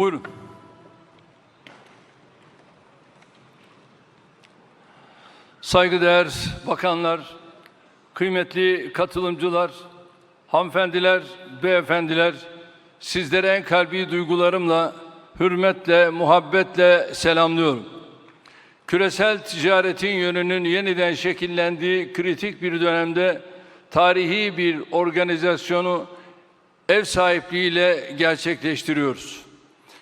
Buyurun. Saygıdeğer bakanlar, kıymetli katılımcılar, hanımefendiler, beyefendiler, sizlere en kalbi duygularımla, hürmetle, muhabbetle selamlıyorum. Küresel ticaretin yönünün yeniden şekillendiği kritik bir dönemde tarihi bir organizasyonu ev sahipliğiyle gerçekleştiriyoruz.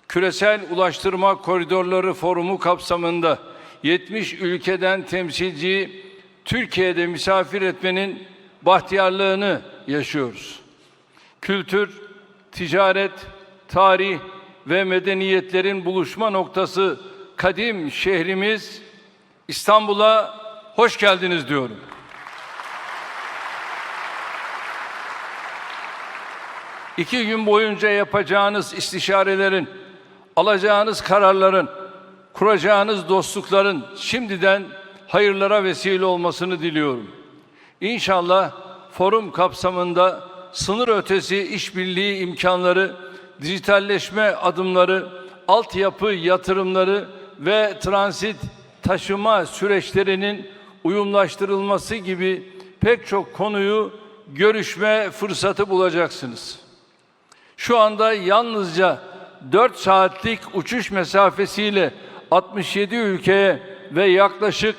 Küresel Ulaştırma Koridorları Forumu kapsamında 70 ülkeden temsilci Türkiye'de misafir etmenin bahtiyarlığını yaşıyoruz. Kültür, ticaret, tarih ve medeniyetlerin buluşma noktası kadim şehrimiz İstanbul'a hoş geldiniz diyorum. İki gün boyunca yapacağınız istişarelerin, alacağınız kararların, kuracağınız dostlukların şimdiden hayırlara vesile olmasını diliyorum. İnşallah forum kapsamında sınır ötesi işbirliği imkanları, dijitalleşme adımları, altyapı yatırımları ve transit taşıma süreçlerinin uyumlaştırılması gibi pek çok konuyu görüşme fırsatı bulacaksınız. Şu anda yalnızca 4 saatlik uçuş mesafesiyle 67 ülkeye ve yaklaşık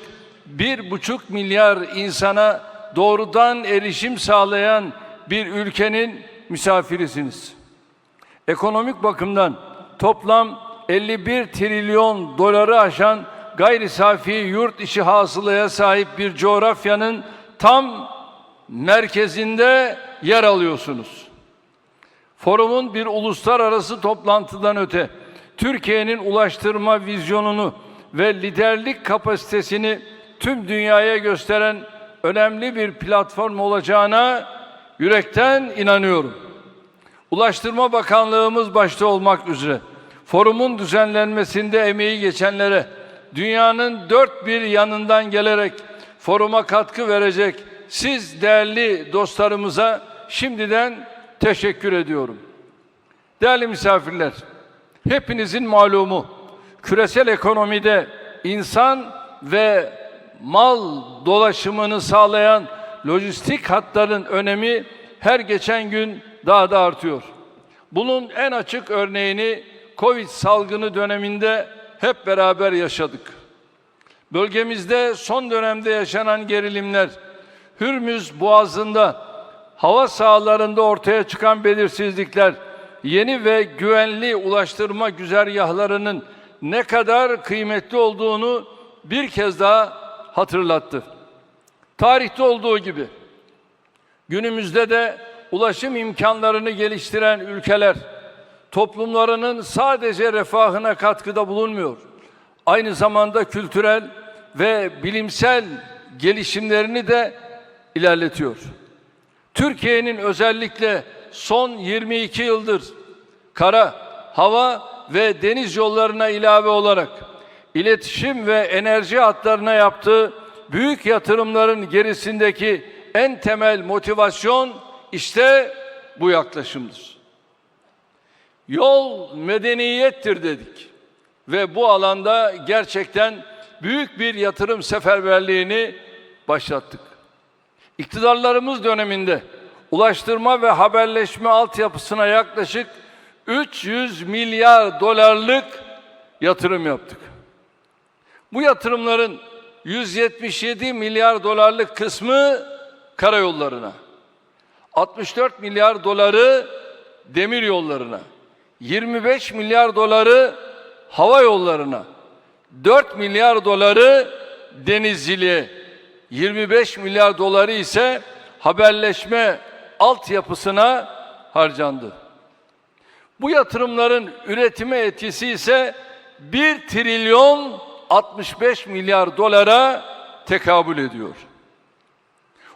1,5 milyar insana doğrudan erişim sağlayan bir ülkenin misafirisiniz. Ekonomik bakımdan toplam 51 trilyon doları aşan gayri safi yurt içi hasılaya sahip bir coğrafyanın tam merkezinde yer alıyorsunuz. Forumun bir uluslararası toplantıdan öte Türkiye'nin ulaştırma vizyonunu ve liderlik kapasitesini tüm dünyaya gösteren önemli bir platform olacağına yürekten inanıyorum. Ulaştırma Bakanlığımız başta olmak üzere forumun düzenlenmesinde emeği geçenlere, dünyanın dört bir yanından gelerek foruma katkı verecek siz değerli dostlarımıza şimdiden teşekkür ediyorum. Değerli misafirler, hepinizin malumu küresel ekonomide insan ve mal dolaşımını sağlayan lojistik hatların önemi her geçen gün daha da artıyor. Bunun en açık örneğini Covid salgını döneminde hep beraber yaşadık. Bölgemizde son dönemde yaşanan gerilimler, Hürmüz Boğazı'nda hava sahalarında ortaya çıkan belirsizlikler, yeni ve güvenli ulaştırma güzergahlarının ne kadar kıymetli olduğunu bir kez daha hatırlattı. Tarihte olduğu gibi günümüzde de ulaşım imkanlarını geliştiren ülkeler toplumlarının sadece refahına katkıda bulunmuyor. Aynı zamanda kültürel ve bilimsel gelişimlerini de ilerletiyor. Türkiye'nin özellikle son 22 yıldır kara, hava ve deniz yollarına ilave olarak iletişim ve enerji hatlarına yaptığı büyük yatırımların gerisindeki en temel motivasyon işte bu yaklaşımdır. Yol medeniyettir dedik ve bu alanda gerçekten büyük bir yatırım seferberliğini başlattık. İktidarlarımız döneminde ulaştırma ve haberleşme altyapısına yaklaşık 300 milyar dolarlık yatırım yaptık. Bu yatırımların 177 milyar dolarlık kısmı karayollarına, 64 milyar doları demir yollarına, 25 milyar doları hava yollarına, 4 milyar doları denizciliğe, 25 milyar doları ise haberleşme altyapısına harcandı. Bu yatırımların üretime etkisi ise 1 trilyon 65 milyar dolara tekabül ediyor.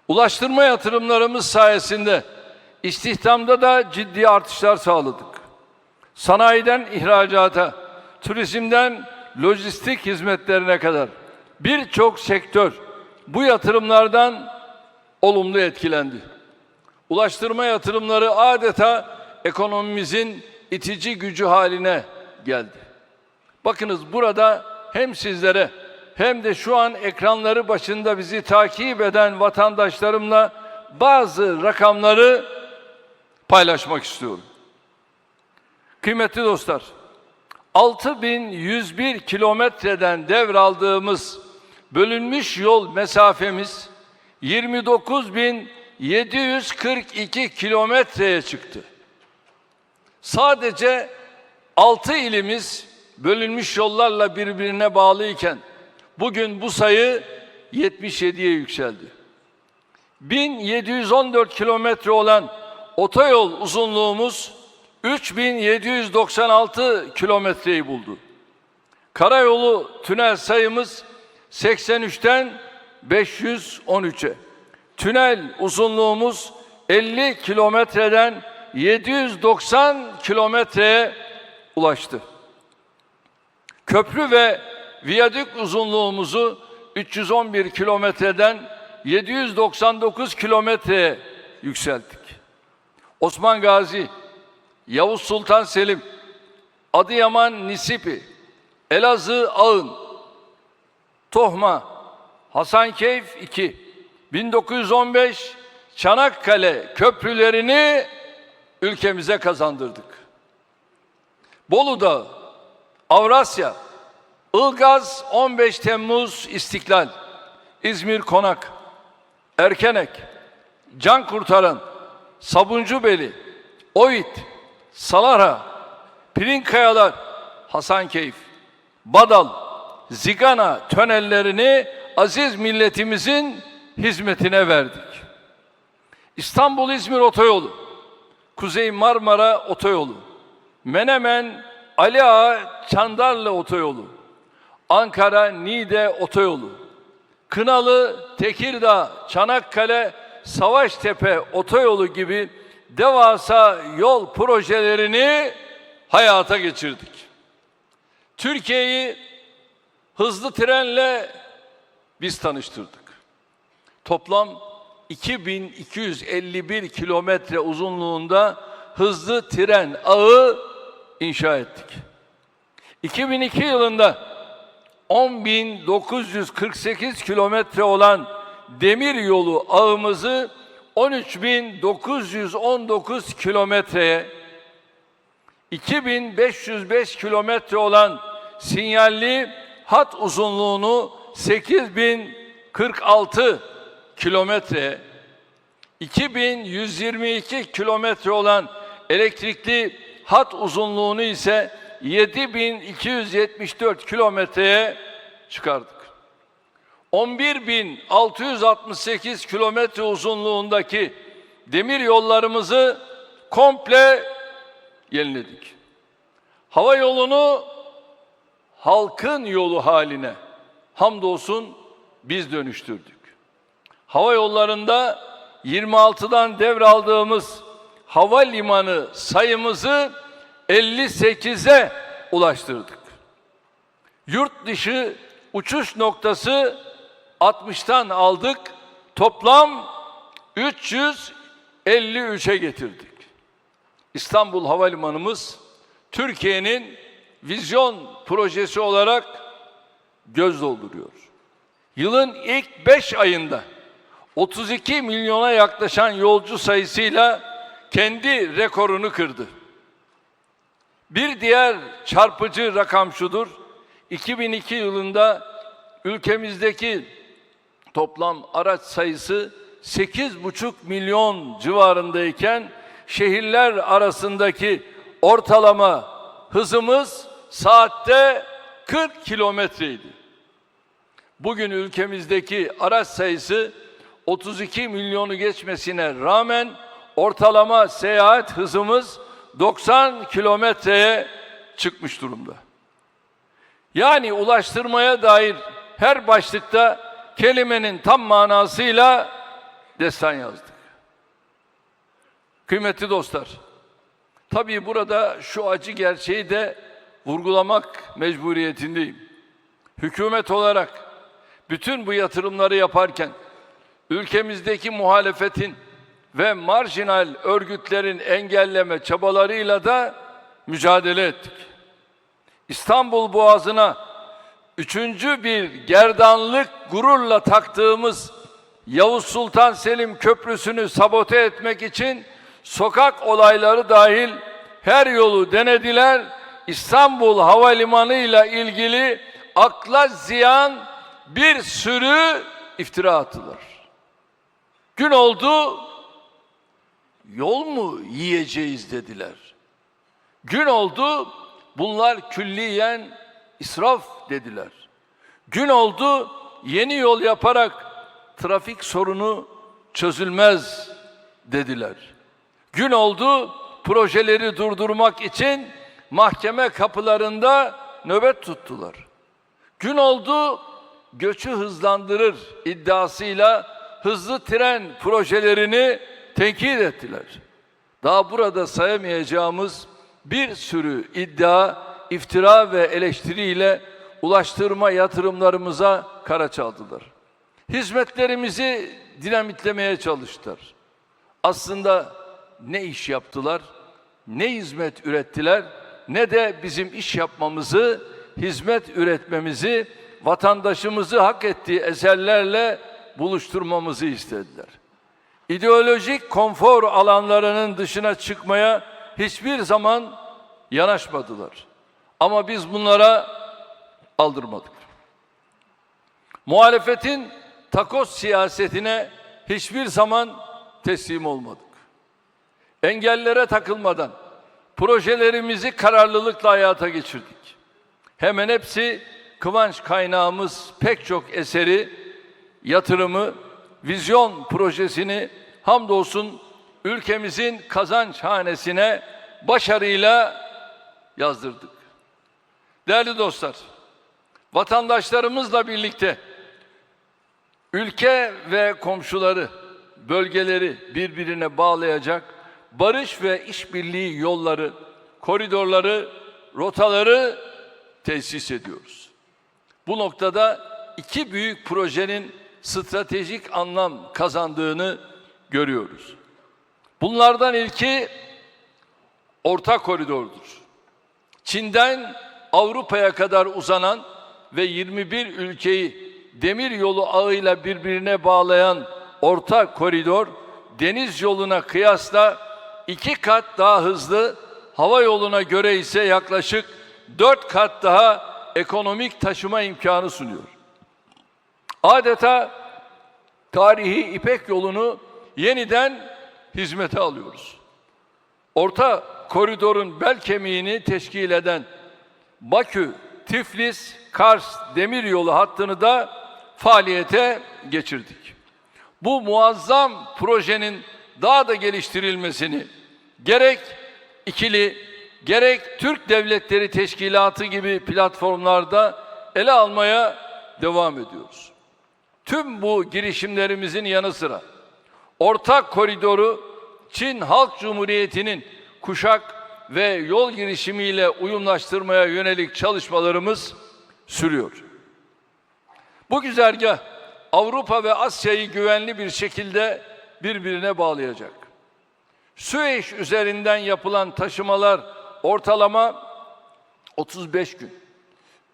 Ulaştırma yatırımlarımız sayesinde istihdamda da ciddi artışlar sağladık. Sanayiden ihracata, turizmden lojistik hizmetlerine kadar birçok sektör bu yatırımlardan olumlu etkilendi. Ulaştırma yatırımları adeta ekonomimizin itici gücü haline geldi. Bakınız burada hem sizlere hem de şu an ekranları başında bizi takip eden vatandaşlarımla bazı rakamları paylaşmak istiyorum. Kıymetli dostlar, 6101 kilometreden devraldığımız bölünmüş yol mesafemiz 29742 kilometreye çıktı. Sadece 6 ilimiz bölünmüş yollarla birbirine bağlıyken bugün bu sayı 77'ye yükseldi. 1714 kilometre olan otoyol uzunluğumuz 3796 kilometreyi buldu. Karayolu tünel sayımız 83'ten 513'e. Tünel uzunluğumuz 50 kilometreden 790 kilometreye ulaştı. Köprü ve viyadük uzunluğumuzu 311 kilometreden 799 kilometreye yükselttik. Osman Gazi, Yavuz Sultan Selim, Adıyaman Nisipi, Elazığ Ağın, Tohma, Hasankeyf 2, 1915 Çanakkale köprülerini ülkemize kazandırdık. Bolu Dağı, Avrasya, Ilgaz 15 Temmuz İstiklal, İzmir Konak, Erkenek, Can Kurtaran, Sabuncubeli, Oyit, Salara, Pirinkayalar, Hasankeyf, Badal, Zigana tönellerini aziz milletimizin hizmetine verdik. İstanbul-İzmir Otoyolu, Kuzey Marmara Otoyolu, Menemen Ali Ağa Çandarlı Otoyolu, Ankara Niğde Otoyolu, Kınalı Tekirdağ Çanakkale Savaştepe Otoyolu gibi devasa yol projelerini hayata geçirdik. Türkiye'yi hızlı trenle biz tanıştırdık. Toplam 2251 kilometre uzunluğunda hızlı tren ağı inşa ettik. 2002 yılında 10.948 kilometre olan demir yolu ağımızı 13.919 kilometreye 2505 kilometre olan sinyalli hat uzunluğunu 8046 kilometre 2122 kilometre olan elektrikli hat uzunluğunu ise 7274 kilometreye çıkardık. 11.668 kilometre uzunluğundaki demir yollarımızı komple yeniledik. Hava yolunu halkın yolu haline hamdolsun biz dönüştürdük. Hava yollarında 26'dan devraldığımız havalimanı sayımızı 58'e ulaştırdık. Yurt dışı uçuş noktası 60'tan aldık. Toplam 353'e getirdik. İstanbul Havalimanımız Türkiye'nin vizyon projesi olarak göz dolduruyor. Yılın ilk 5 ayında 32 milyona yaklaşan yolcu sayısıyla kendi rekorunu kırdı. Bir diğer çarpıcı rakam şudur. 2002 yılında ülkemizdeki toplam araç sayısı 8,5 milyon civarındayken şehirler arasındaki ortalama hızımız saatte 40 kilometreydi. Bugün ülkemizdeki araç sayısı 32 milyonu geçmesine rağmen ortalama seyahat hızımız 90 kilometreye çıkmış durumda. Yani ulaştırmaya dair her başlıkta kelimenin tam manasıyla destan yazdık. Kıymetli dostlar, tabii burada şu acı gerçeği de vurgulamak mecburiyetindeyim. Hükümet olarak bütün bu yatırımları yaparken ülkemizdeki muhalefetin ve marjinal örgütlerin engelleme çabalarıyla da mücadele ettik. İstanbul Boğazı'na üçüncü bir gerdanlık gururla taktığımız Yavuz Sultan Selim Köprüsü'nü sabote etmek için sokak olayları dahil her yolu denediler. İstanbul Havalimanı ile ilgili akla ziyan bir sürü iftira attılar. Gün oldu, yol mu yiyeceğiz dediler. Gün oldu, bunlar külliyen israf dediler. Gün oldu, yeni yol yaparak trafik sorunu çözülmez dediler. Gün oldu, projeleri durdurmak için mahkeme kapılarında nöbet tuttular. Gün oldu, göçü hızlandırır iddiasıyla hızlı tren projelerini tenkit ettiler. Daha burada sayamayacağımız bir sürü iddia, iftira ve eleştiriyle ulaştırma yatırımlarımıza kara çaldılar. Hizmetlerimizi dinamitlemeye çalıştılar. Aslında ne iş yaptılar, ne hizmet ürettiler, ne de bizim iş yapmamızı, hizmet üretmemizi, vatandaşımızı hak ettiği eserlerle buluşturmamızı istediler. İdeolojik konfor alanlarının dışına çıkmaya hiçbir zaman yanaşmadılar. Ama biz bunlara aldırmadık. Muhalefetin takoz siyasetine hiçbir zaman teslim olmadık. Engellere takılmadan projelerimizi kararlılıkla hayata geçirdik. Hemen hepsi kıvanç kaynağımız pek çok eseri, yatırımı, vizyon projesini hamdolsun ülkemizin kazanç hanesine başarıyla yazdırdık. Değerli dostlar, vatandaşlarımızla birlikte ülke ve komşuları, bölgeleri birbirine bağlayacak barış ve işbirliği yolları, koridorları, rotaları tesis ediyoruz. Bu noktada iki büyük projenin stratejik anlam kazandığını görüyoruz. Bunlardan ilki orta koridordur. Çin'den Avrupa'ya kadar uzanan ve 21 ülkeyi demir yolu ağıyla birbirine bağlayan orta koridor deniz yoluna kıyasla iki kat daha hızlı, hava yoluna göre ise yaklaşık dört kat daha ekonomik taşıma imkanı sunuyor. Adeta tarihi İpek yolunu yeniden hizmete alıyoruz. Orta koridorun bel kemiğini teşkil eden Bakü, Tiflis, Kars demir yolu hattını da faaliyete geçirdik. Bu muazzam projenin daha da geliştirilmesini gerek ikili gerek Türk Devletleri Teşkilatı gibi platformlarda ele almaya devam ediyoruz. Tüm bu girişimlerimizin yanı sıra ortak koridoru Çin Halk Cumhuriyeti'nin kuşak ve yol girişimiyle uyumlaştırmaya yönelik çalışmalarımız sürüyor. Bu güzergah Avrupa ve Asya'yı güvenli bir şekilde birbirine bağlayacak. Süveyş üzerinden yapılan taşımalar ortalama 35 gün.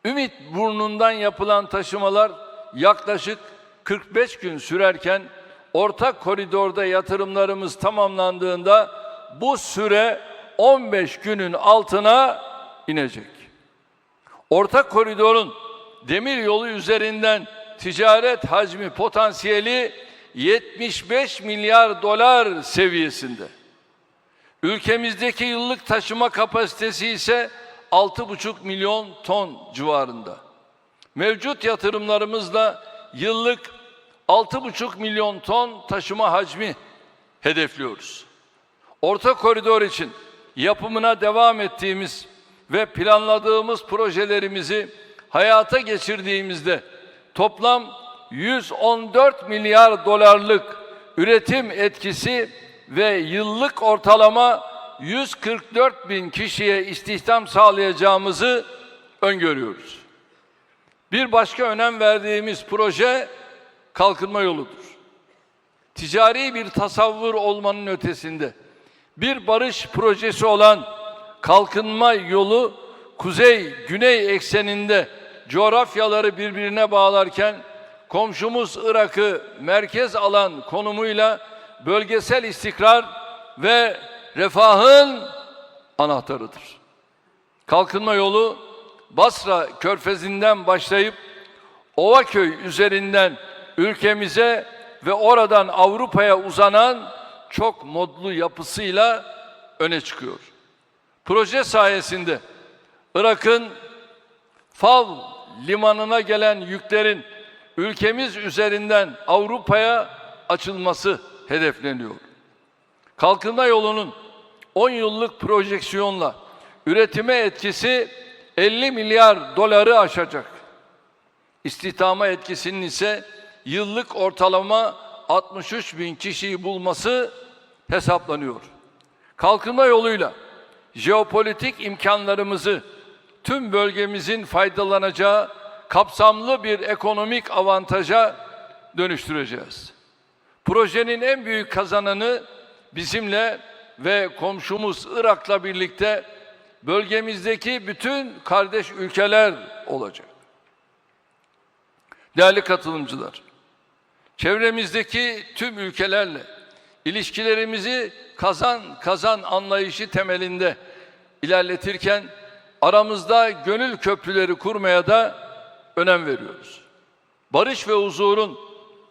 Ümit burnundan yapılan taşımalar yaklaşık 45 gün sürerken ortak koridorda yatırımlarımız tamamlandığında bu süre 15 günün altına inecek. Ortak koridorun demir yolu üzerinden ticaret hacmi potansiyeli 75 milyar dolar seviyesinde. Ülkemizdeki yıllık taşıma kapasitesi ise 6,5 milyon ton civarında. Mevcut yatırımlarımızla yıllık 6,5 milyon ton taşıma hacmi hedefliyoruz. Orta koridor için yapımına devam ettiğimiz ve planladığımız projelerimizi hayata geçirdiğimizde toplam 114 milyar dolarlık üretim etkisi ve yıllık ortalama 144 bin kişiye istihdam sağlayacağımızı öngörüyoruz. Bir başka önem verdiğimiz proje kalkınma yoludur. Ticari bir tasavvur olmanın ötesinde bir barış projesi olan kalkınma yolu kuzey-güney ekseninde coğrafyaları birbirine bağlarken komşumuz Irak'ı merkez alan konumuyla bölgesel istikrar ve refahın anahtarıdır. Kalkınma yolu Basra körfezinden başlayıp Ovaköy üzerinden ülkemize ve oradan Avrupa'ya uzanan çok modlu yapısıyla öne çıkıyor. Proje sayesinde Irak'ın Fav limanına gelen yüklerin ülkemiz üzerinden Avrupa'ya açılması hedefleniyor. Kalkınma yolunun 10 yıllık projeksiyonla üretime etkisi 50 milyar doları aşacak. İstihdama etkisinin ise yıllık ortalama 63 bin kişiyi bulması hesaplanıyor. Kalkınma yoluyla jeopolitik imkanlarımızı tüm bölgemizin faydalanacağı kapsamlı bir ekonomik avantaja dönüştüreceğiz. Projenin en büyük kazananı bizimle ve komşumuz Irak'la birlikte bölgemizdeki bütün kardeş ülkeler olacak. Değerli katılımcılar, çevremizdeki tüm ülkelerle ilişkilerimizi kazan kazan anlayışı temelinde ilerletirken aramızda gönül köprüleri kurmaya da önem veriyoruz. Barış ve huzurun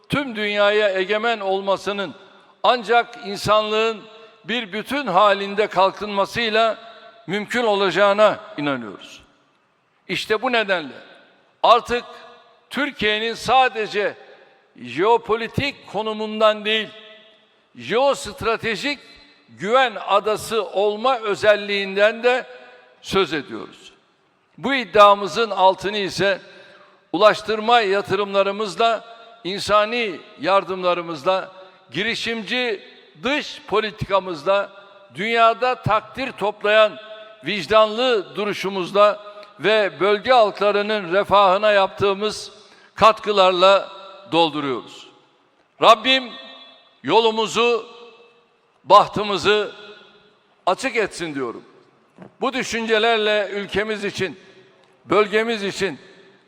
tüm dünyaya egemen olmasının ancak insanlığın bir bütün halinde kalkınmasıyla mümkün olacağına inanıyoruz. İşte bu nedenle artık Türkiye'nin sadece jeopolitik konumundan değil, jeostratejik güven adası olma özelliğinden de söz ediyoruz. Bu iddiamızın altını ise ulaştırma yatırımlarımızla, insani yardımlarımızla, girişimci dış politikamızla, dünyada takdir toplayan vicdanlı duruşumuzla ve bölge halklarının refahına yaptığımız katkılarla dolduruyoruz. Rabbim yolumuzu, bahtımızı açık etsin diyorum. Bu düşüncelerle ülkemiz için, bölgemiz için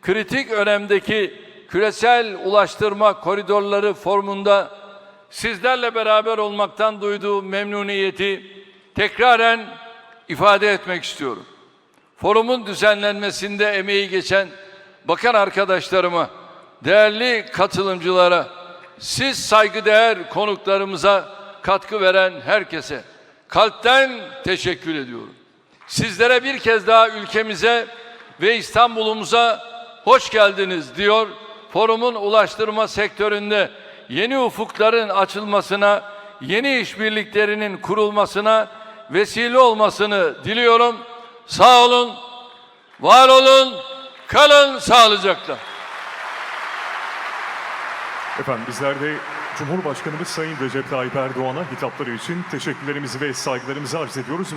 kritik önemdeki küresel ulaştırma koridorları formunda sizlerle beraber olmaktan duyduğum memnuniyeti tekraren ifade etmek istiyorum. Forumun düzenlenmesinde emeği geçen bakan arkadaşlarıma, değerli katılımcılara, siz saygıdeğer konuklarımıza katkı veren herkese kalpten teşekkür ediyorum. Sizlere bir kez daha ülkemize ve İstanbul'umuza hoş geldiniz diyor. Forumun ulaştırma sektöründe yeni ufukların açılmasına, yeni işbirliklerinin kurulmasına vesile olmasını diliyorum. Sağ olun, var olun, kalın sağlıcakla. Efendim bizler de Cumhurbaşkanımız Sayın Recep Tayyip Erdoğan'a hitapları için teşekkürlerimizi ve saygılarımızı arz ediyoruz.